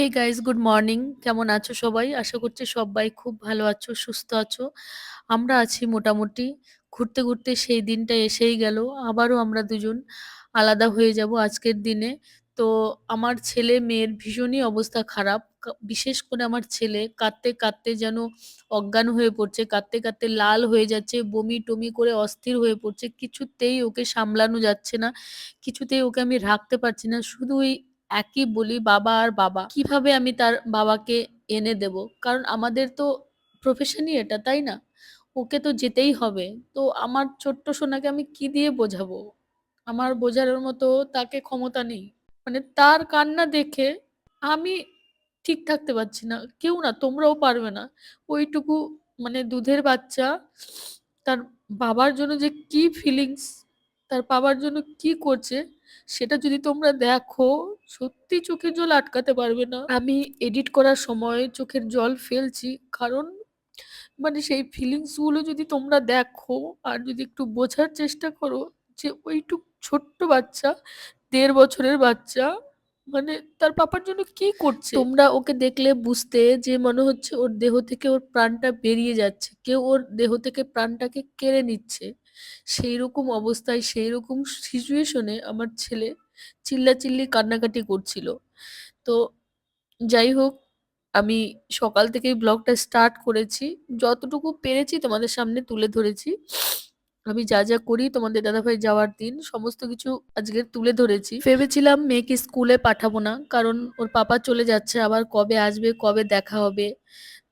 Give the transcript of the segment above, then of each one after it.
Hey guys good morning কেমন আছো সবাই? আশা করছি সবাই খুব ভালো আছো, সুস্থ আছো। আমরা আছি মোটামুটি। ঘুরতে ঘুরতে সেই দিনটা এসেই গেল। আবারও আমরা দুজন আলাদা হয়ে যাব আজকের দিনে। তো আমার ছেলে মেয়ের ভীষণই অবস্থা খারাপ। বিশেষ করে আমার ছেলে কাঁদতে কাঁদতে যেন অজ্ঞান হয়ে পড়ছে, কাঁদতে কাঁদতে লাল হয়ে যাচ্ছে, বমি টমি করে অস্থির হয়ে পড়ছে। কিছুতেই ওকে সামলানো যাচ্ছে না, কিছুতেই ওকে আমি রাখতে পারছি না। শুধু ওই একই বলি বাবা আর বাবা। কীভাবে আমি তার বাবাকে এনে দেব? কারণ আমাদের তো প্রফেশনই এটা, তাই না? ওকে তো যেতেই হবে। তো আমার ছোট্ট সোনাকে আমি কি দিয়ে বোঝাবো? আমার বোঝানোর মতো তাকে ক্ষমতা নেই। মানে তার কান্না দেখে আমি ঠিক থাকতে পারছি না। কেউ না, তোমরাও পারবে না। ওইটুকু মানে দুধের বাচ্চা, তার বাবার জন্য যে কি ফিলিংস তার বাবার জন্য কি করছে সেটা যদি তোমরা দেখো, সত্যি চোখের জল আটকাতে পারবে না। আমি এডিট করার সময় চোখের জল ফেলছি, কারণ মানে সেই ফিলিংসগুলো যদি তোমরা দেখো আর যদি একটু বোঝার চেষ্টা করো যে ওইটুক ছোট্ট বাচ্চা, দেড় বছরের বাচ্চা মানে তার পাপার জন্য কি করছে? তোমরা ওকে দেখলে বুঝতে যে মনে হচ্ছে ওর দেহ থেকে ওর প্রাণটা বেরিয়ে যাচ্ছে। কেউ ওর দেহ থেকে প্রাণটাকে কেড়ে নিচ্ছে। সেই রকম অবস্থায় সেই রকম সিচুয়েশনে আমার ছেলে চিল্লাচিল্লি কান্নাকাটি করছিল। তো যাই হোক, আমি সকাল থেকেই ব্লগটা স্টার্ট করেছি। যতটুকু পেরেছি তোমাদের সামনে তুলে ধরেছি। আমি যা যা করি তোমাদের দাদাভাই যাওয়ার দিন, সমস্ত কিছু আজকে তুলে ধরেছি। ভেবেছিলাম মেয়েকে স্কুলে পাঠাবো না, কারণ ওর পাপা চলে যাচ্ছে, আবার কবে আসবে, কবে দেখা হবে।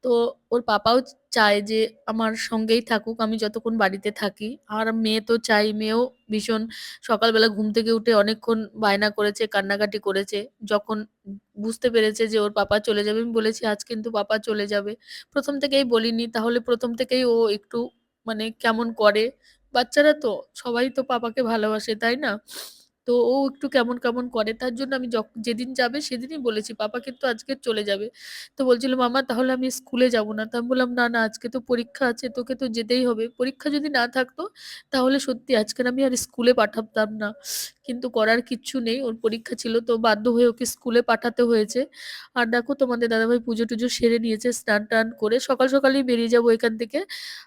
তো ওর পাপাও চায় যে আমার সঙ্গেই থাকুক, আমি যতক্ষণ বাড়িতে থাকি। আর মেয়ে তো চাই, মেয়েও ভীষণ সকালবেলা ঘুম থেকে উঠে অনেকক্ষণ বায়না করেছে, কান্নাকাটি করেছে। যখন বুঝতে পেরেছে যে ওর পাপা চলে যাবে, আমি বলেছি, আজ কিন্তু পাপা চলে যাবে। প্রথম থেকেই বলিনি, তাহলে প্রথম থেকেই ও একটু মানে কেমন করে? বাচ্চারা তো সবাই তো পাপাকে ভালোবাসে, তাই না? তো ও একটু কেমন কেমন করে, তার জন্য আমি যেদিন যাবে সেদিনই বলেছি, পাপা কিন্তু আজকে চলে যাবে। তো বলছিল, মামা, তাহলে আমি স্কুলে যাব না। তো আমি বললাম, না না, আজকে তো পরীক্ষা আছে, তোকে তো যেতেই হবে। পরীক্ষা যদি না থাকতো, তাহলে সত্যি আজকে আমি আর স্কুলে পাঠাতাম না। কিন্তু করার কিচ্ছু নেই, ওর পরীক্ষা ছিল, তো বাধ্য হয়ে ওকে স্কুলে পাঠাতে হয়েছে। আর দেখো, তোমাদের দাদাভাই পুজো টুজো সেরে নিয়েছে স্নান টান করে সকাল সকালেই বেরিয়ে যাব এখান থেকে।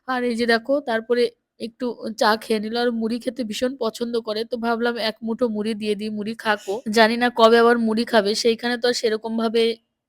আর এই যে দেখো, তারপরে একটু চা খেয়ে নিল আর মুড়ি খেতে ভীষণ পছন্দ করে। তো ভাবলাম এক মুঠো মুড়ি দিয়ে দিই, মুড়ি খাকো জানি না কবে আবার মুড়ি খাবে, সেইখানে তো আর সেরকম ভাবে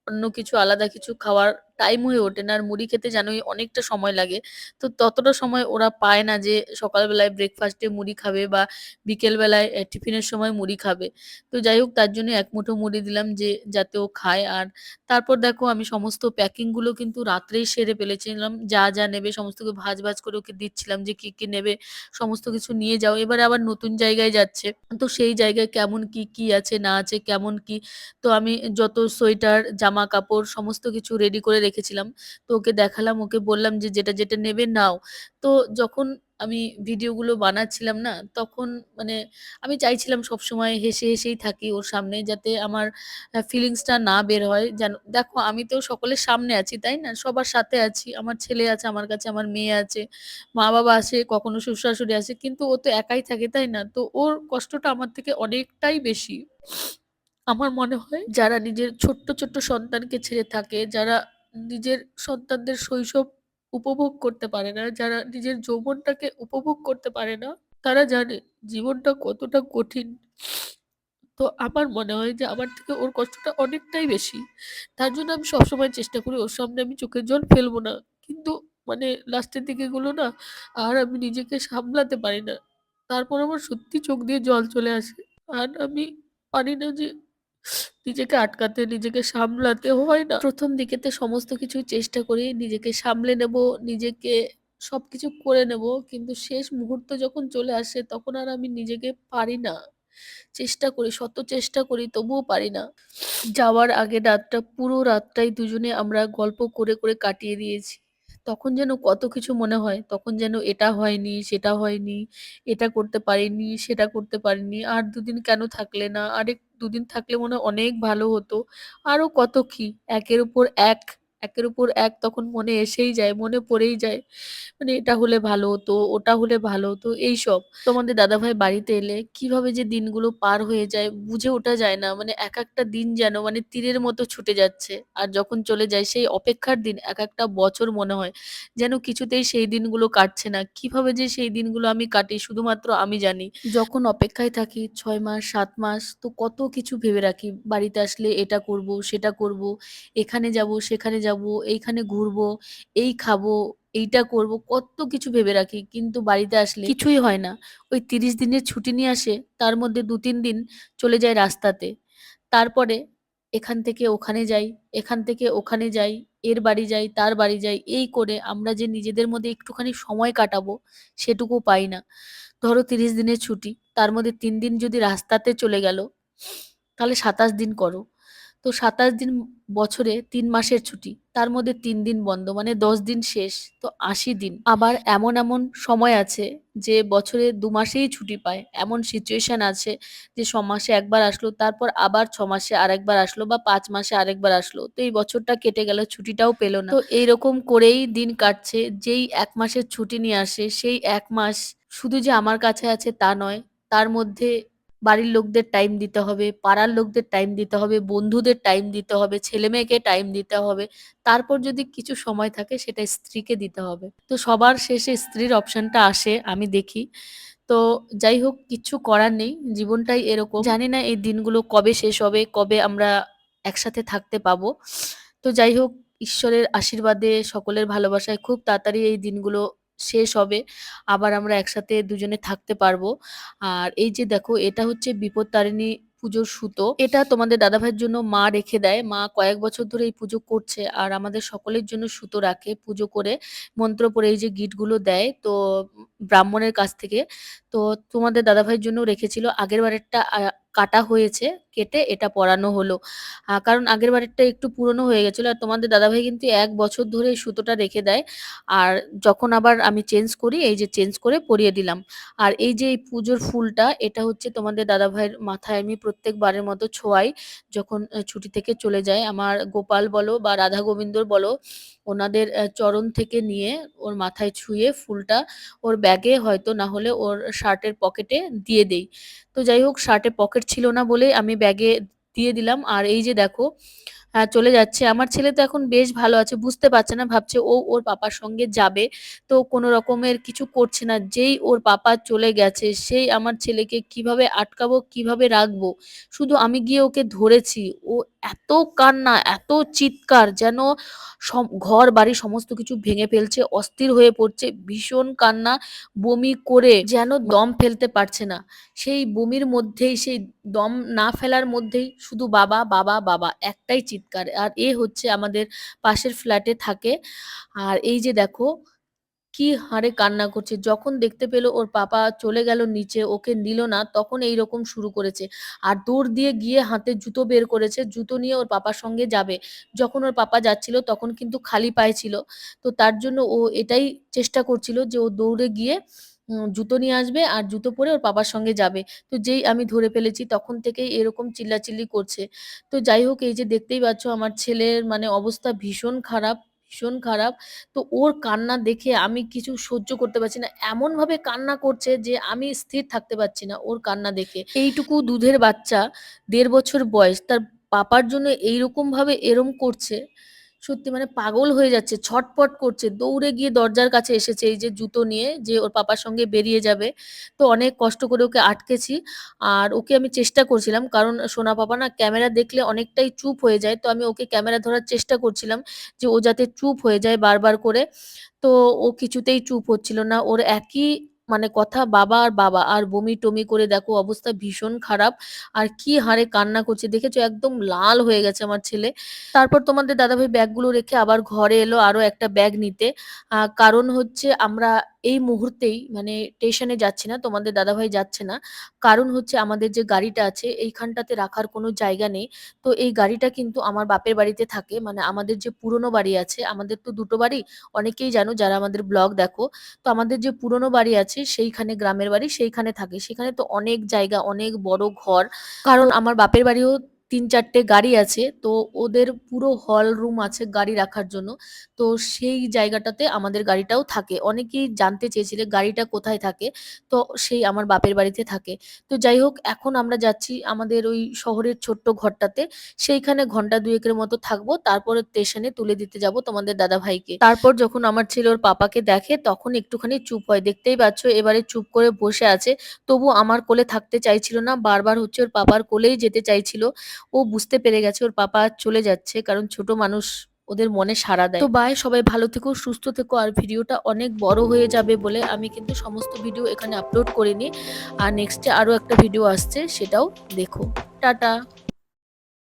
অন্য কিছু, আলাদা কিছু খাওয়ার টাইম হয়ে ওঠে না। আর মুড়ি খেতে জানোই অনেকটা সময় লাগে। তো ততটা সময় ওরা পায় না যে সকালবেলায় ব্রেকফাস্টে মুড়ি খাবে বা বিকেলবেলায় টিফিনের সময় মুড়ি খাবে। তো যাই হোক, তার জন্য এক মুঠো মুড়ি দিলাম যে, যাতে ও খায়। আর তারপর দেখো, আমি সমস্ত প্যাকিংগুলো কিন্তু রাত্রেই সেরে ফেলেছিলাম। যা যা নেবে, সমস্ত ভাঁজ ভাঁজ করে ওকে দিচ্ছিলাম যে, কি কি নেবে, সমস্ত কিছু নিয়ে যাও। এবারে আবার নতুন জায়গায় যাচ্ছে। তো সেই জায়গায় কেমন কি কি আছে, না আছে, কেমন কি? তো আমি যত সোয়েটার জামা কাপড় সমস্ত কিছু রেডি করে রেখেছিলাম। তো ওকে দেখালাম, ওকে বললাম যে যেটা যেটা নেবে নাও। তো যখন আমি ভিডিওগুলো বানাচ্ছিলাম না, তখন মানে আমি চাইছিলাম সবসময় হেসে হেসেই থাকি ওর সামনে যাতে আমার ফিলিংসটা না বের হয়। যেন, দেখো আমি তো সকলের সামনে আছি, তাই না? সবার সাথে আছি। আমার ছেলে আছে, আমার কাছে আমার মেয়ে আছে মা বাবা আসে কখনো শ্বশুর শাশুড়ি আসে কিন্তু ও তো একাই থাকে, তাই না? তো ওর কষ্টটা আমার থেকে অনেকটাই বেশি। আমার মনে হয় যারা নিজের ছোট্ট ছোট্ট সন্তানকে ছেড়ে থাকে, যারা নিজের সন্তানদের শৈশব উপভোগ করতে পারে না, যারা নিজের যৌবনটাকে উপভোগ করতে পারে না, তারা জানে জীবনটা কতটা কঠিন। তো আমার মনে হয় যে আমার থেকে ওর কষ্টটা অনেকটাই বেশি। তার জন্য আমি সবসময় চেষ্টা করি ওর সামনে আমি চোখের জল ফেলব না। কিন্তু মানে লাস্টের দিকে গুলো না আর আমি নিজেকে সামলাতে পারি না। তারপর আমার সত্যি চোখ দিয়ে জল চলে আসে। আর আমি পারি না যে নিজেকে আটকাতে, নিজেকে সামলাতে হয় না। প্রথম দিকেতে সমস্ত কিছু চেষ্টা করি, নিজেকে সামলে নেব, নিজেকে সবকিছু করে নেব। কিন্তু শেষ মুহূর্ত যখন চলে আসে, তখন আর আমি নিজেকে পারি না। চেষ্টা করি, শত চেষ্টা করি, তবুও পারি না। যাওয়ার আগে রাতটা, পুরো রাতটাই দুজনে আমরা গল্প করে করে কাটিয়ে দিয়েছি। তখন যেন কত কিছু মনে হয়, তখন যেন এটা হয়নি, সেটা হয়নি, এটা করতে পারিনি, সেটা করতে পারিনি, আর দুদিন কেন থাকলে না, আরেক দুদিন থাকলে মনে হয় অনেক ভালো হতো। আরও কত কি? একের উপর এক একের উপর এক তখন মনে এসেই যায়, মনে পড়েই যায়। মানে এটা হলে ভালো হতো, ওটা হলে ভালো হতো এইসব। তোমাদের দাদাভাই বাড়িতে এলে কীভাবে যে দিনগুলো পার হয়ে যায় বুঝে ওঠা যায় না। মানে এক একটা দিন যেন মানে তীরের মতো ছুটে যাচ্ছে। আর যখন চলে যায় সেই অপেক্ষার দিন এক একটা বছর মনে হয়। যেন কিছুতেই সেই দিনগুলো কাটছে না। কীভাবে যে সেই দিনগুলো আমি কাটি শুধুমাত্র আমি জানি। যখন অপেক্ষায় থাকি ছয় মাস, সাত মাস তো কত কিছু ভেবে রাখি। বাড়িতে আসলে এটা করব, সেটা করব, এখানে যাব, সেখানে যাব, এইখানে ঘুরবো, এই খাব, এইটা করব, কত কিছু ভেবে রাখি। কিন্তু বাড়িতে আসলে কিছুই হয় না। ওই ৩০ দিনের ছুটি নিয়ে আসে, তার মধ্যে ২-৩ দিন চলে যায় রাস্তাতে। তারপরে এখান থেকে ওখানে যাই, এখান থেকে ওখানে যাই, এর বাড়ি যাই, তার বাড়ি যাই। এই করে আমরা যে নিজেদের মধ্যে একটুখানি সময় কাটাবো, সেটুকু পাই না। ধরো ৩০ দিনের ছুটি, তার মধ্যে ৩ দিন যদি রাস্তাতে চলে গেল, তাহলে ২৭ দিন করো। তো ২৭ দিন বছরে তিন মাসের ছুটি। তার মধ্যে তিন দিন বন্ধ মানে ১০ দিন শেষ। তো ৮০ দিন। আবার এমন, এমন সময় আছে যে বছরে দু মাসেই ছুটি পায়। এমন সিচুয়েশন আছে যে ছ মাসে একবার আসলো, তারপর আবার ছ মাসে আরেকবার আসলো বা পাঁচ মাসে আরেকবার আসলো। তো এই বছরটা কেটে গেল, ছুটিটাও পেল না। তো এইরকম করেই দিন কাটছে। যেই এক মাসের ছুটি নিয়ে আসে, সেই এক মাস শুধু যে আমার কাছে আছে তা নয়। তার মধ্যে বাড়ির লোকদের টাইম দিতে হবে, পাড়ার লোকদের টাইম দিতে হবে, বন্ধুদের টাইম দিতে হবে, ছেলে মেয়েকে টাইম দিতে হবে। তারপর যদি কিছু সময় থাকে সেটা স্ত্রীকে দিতে হবে। তো সবার শেষে স্ত্রীর অপশনটা আসে আমি দেখি। তো যাই হোক কিচ্ছু করার নেই। জীবনটাই এরকম। জানি না এই দিনগুলো কবে শেষ হবে, কবে আমরা একসাথে থাকতে পাবো। তো যাই হোক ঈশ্বরের আশীর্বাদে, সকলের ভালোবাসায় খুব তাড়াতাড়ি এই দিনগুলো শেষ হবে। আবার আমরা একসাথে দুজনে থাকতে পারব। আর এই যে দেখো, এটা হচ্ছে বিপত্তারিণী পুজোর সুতো। এটা তোমাদের দাদাভাইয়ের জন্য মা রেখে দেয়। মা কয়েক বছর ধরে এই পুজো করছে। আর আমাদের সকলের জন্য সুতো রাখে পুজো করে মন্ত্র পড়ে এই যে গিঁটগুলো দেয় তো ব্রাহ্মণের কাছ থেকে। তো তোমাদের দাদাভাইয়ের জন্যও রেখেছিল। আগের বারেরটা কাটা হয়েছে, কেটে এটা পরানো হলো। কারণ আগের বারেরটা একটু পুরনো হয়ে গেছিল আর তোমাদের দাদাভাই কিন্তু এক বছর ধরে এই সুতোটা রেখে দেয়। আর যখন আবার আমি চেঞ্জ করি, এই যে চেঞ্জ করে পরিয়ে দিলাম। আর এই যে এই পুজোর ফুলটা এটা হচ্ছে তোমাদের দাদাভাইয়ের মাথায় আমি প্রত্যেকবারের মতো ছোঁয়াই যখন ছুটি থেকে চলে যায়। আমার গোপাল বলো বা রাধা গোবিন্দর বলো ওনাদের চরণ থেকে নিয়ে ওর মাথায় ছুঁয়ে ফুলটা ওর ব্যাগে হয়তো না হলে ওর শার্টের পকেটে দিয়ে দেই। তো যাই হোক, শার্টে পকেট ছিল না বলে আমি ব্যাগে দিয়ে দিলাম। আর এই যে দেখো চলে যাচ্ছে। আমার ছেলে তো এখন বেশ ভালো আছে। বুঝতে পারছে না। ভাবছে ও ওর পাপার সঙ্গে যাবে। তো কোনো রকমের কিছু করছে না। যেই ওর পাপা চলে গেছে সেই আমার ছেলেকে কীভাবে আটকাবো, কীভাবে রাখব? শুধু আমি গিয়ে ওকে ধরেছি। ও এত কান্না, এত চিৎকার যেন ঘর-বাড়ি সমস্ত কিছু ভেঙে ফেলছে, অস্থির হয়ে পড়ছে, ভীষণ কান্না, বমি করে যেন দম ফেলতে পারছে না। সেই বমির মধ্যেই সেই দম না ফেলার মধ্যেই শুধু বাবা, বাবা, বাবা একটাই চিৎকার। আর এ হচ্ছে আমাদের পাশের ফ্ল্যাটে থাকে। আর এই যে দেখো কি হারে কান্না করছে। যখন দেখতে পেল ওর পাপা চলে গেল নিচে, ওকে নিল না, তখন এই রকম শুরু করেছে। আর দৌড় দিয়ে গিয়ে হাতে জুতো বের করেছে। জুতো নিয়ে ওর পাপার সঙ্গে যাবে। যখন ওর পাপা যাচ্ছিল তখন কিন্তু খালি পায়ে ছিল। তো তার জন্য ও এটাই চেষ্টা করছিল যে ও দৌড়ে গিয়ে জুতো নিয়ে আসবে আর জুতো পরে ওর পাপার সঙ্গে যাবে। তো যেই আমি ধরে ফেলেছি তখন থেকেই এরকম চিল্লাচিল্লি করছে। তো যাই হোক এই যে দেখতেই পাচ্ছ আমার ছেলের মানে অবস্থা ভীষণ খারাপ, ভীষণ খারাপ। তো ওর কান্না দেখে আমি কিছু সহ্য করতে পারছি না। এমনভাবে কান্না করছে যে আমি স্থির থাকতে পারছি না ওর কান্না দেখে। এইটুকু দুধের বাচ্চা দেড় বছর বয়স তার পাপার জন্য এইরকমভাবে এরম করছে, সত্যি মানে পাগল হয়ে যাচ্ছে, ছটফট করছে। দৌড়ে গিয়ে দরজার কাছে এসেছে এই যে জুতো নিয়ে যে ওর পাপার সঙ্গে বেরিয়ে যাবে। তো অনেক কষ্ট করে ওকে আটকেছি। আর ওকে আমি চেষ্টা করছিলাম কারণ সোনা পাপা না ক্যামেরা দেখলে অনেকটাই চুপ হয়ে যায়। তো আমি ওকে ক্যামেরা ধরার চেষ্টা করছিলাম যে ও যাতে চুপ হয়ে যায় বারবার করে। তো ও কিছুতেই চুপ হচ্ছিল না। ওর একই মানে কথা বাবা আর বাবা। আর বমি-টমি করে দেখো অবস্থা ভীষণ খারাপ। আর কি হারে কান্না করছে, দেখেছ? একদম লাল হয়ে গেছে আমার ছেলে। তারপর তোমাদের দাদাভাই ব্যাগগুলো রেখে আবার ঘরে এলো আরও একটা ব্যাগ নিতে। কারণ হচ্ছে আমরা এই মুহূর্তেই মানে স্টেশনে যাচ্ছি না, তোমাদের দাদাভাই যাচ্ছে না। কারণ হচ্ছে আমাদের যে গাড়িটা আছে এইখানটাতে রাখার কোনো জায়গা নেই। তো এই গাড়িটা কিন্তু আমার বাপের বাড়িতে থাকে। মানে আমাদের যে পুরনো বাড়ি আছে, আমাদের তো দুটো বাড়ি। অনেকেই জানো যারা আমাদের ব্লগ দেখো। তো আমাদের যে পুরনো বাড়ি আছে সেইখানে গ্রামের বাড়ি সেইখানে থাকে। সেখানে তো অনেক জায়গা, অনেক বড় ঘর। কারণ আমার বাপের বাড়িও তিন চারটে গাড়ি আছে, তো ওদের পুরো হল রুম আছে গাড়ি রাখার জন্য। তো সেই জায়গাটাতে আমাদের গাড়িটাও থাকে। অনেকেই জানতে চেয়েছিলে গাড়িটা কোথায় থাকে, তো সেই আমার বাপের বাড়িতে থাকে। তো যাই হোক, এখন আমরা যাচ্ছি আমাদের ওই শহরের ছোট্ট ঘরটাতে। সেইখানে ঘণ্টা দুয়েকের মতো থাকব, তারপরে স্টেশনে তুলে দিতে যাব তোমাদের দাদা ভাইকে তারপর যখন আমার ছেলে ওর পাপাকে দেখে, তখন একটুখানি চুপ হয়। দেখতেই পাচ্ছ, এবারে চুপ করে বসে আছে। তবু আমার কোলে থাকতে চাইছিল না, বারবার হচ্ছে ওর পাপার কোলেই যেতে চাইছিল। ও বুঝতে পেরে গেছে, ওর পাপা চলে যাচ্ছে, কারণ ছোট মানুষ ওদের মনে সাড়া দেয়। তো বাই সবাই ভালো থেকো, সুস্থ থেকো, আর ভিডিওটা অনেক বড় হয়ে যাবে বলে আমি কিন্তু সমস্ত ভিডিও এখানে আপলোড করিনি। আর নেক্সটে আরও একটা ভিডিও আসছে, সেটাও দেখো। টাটা!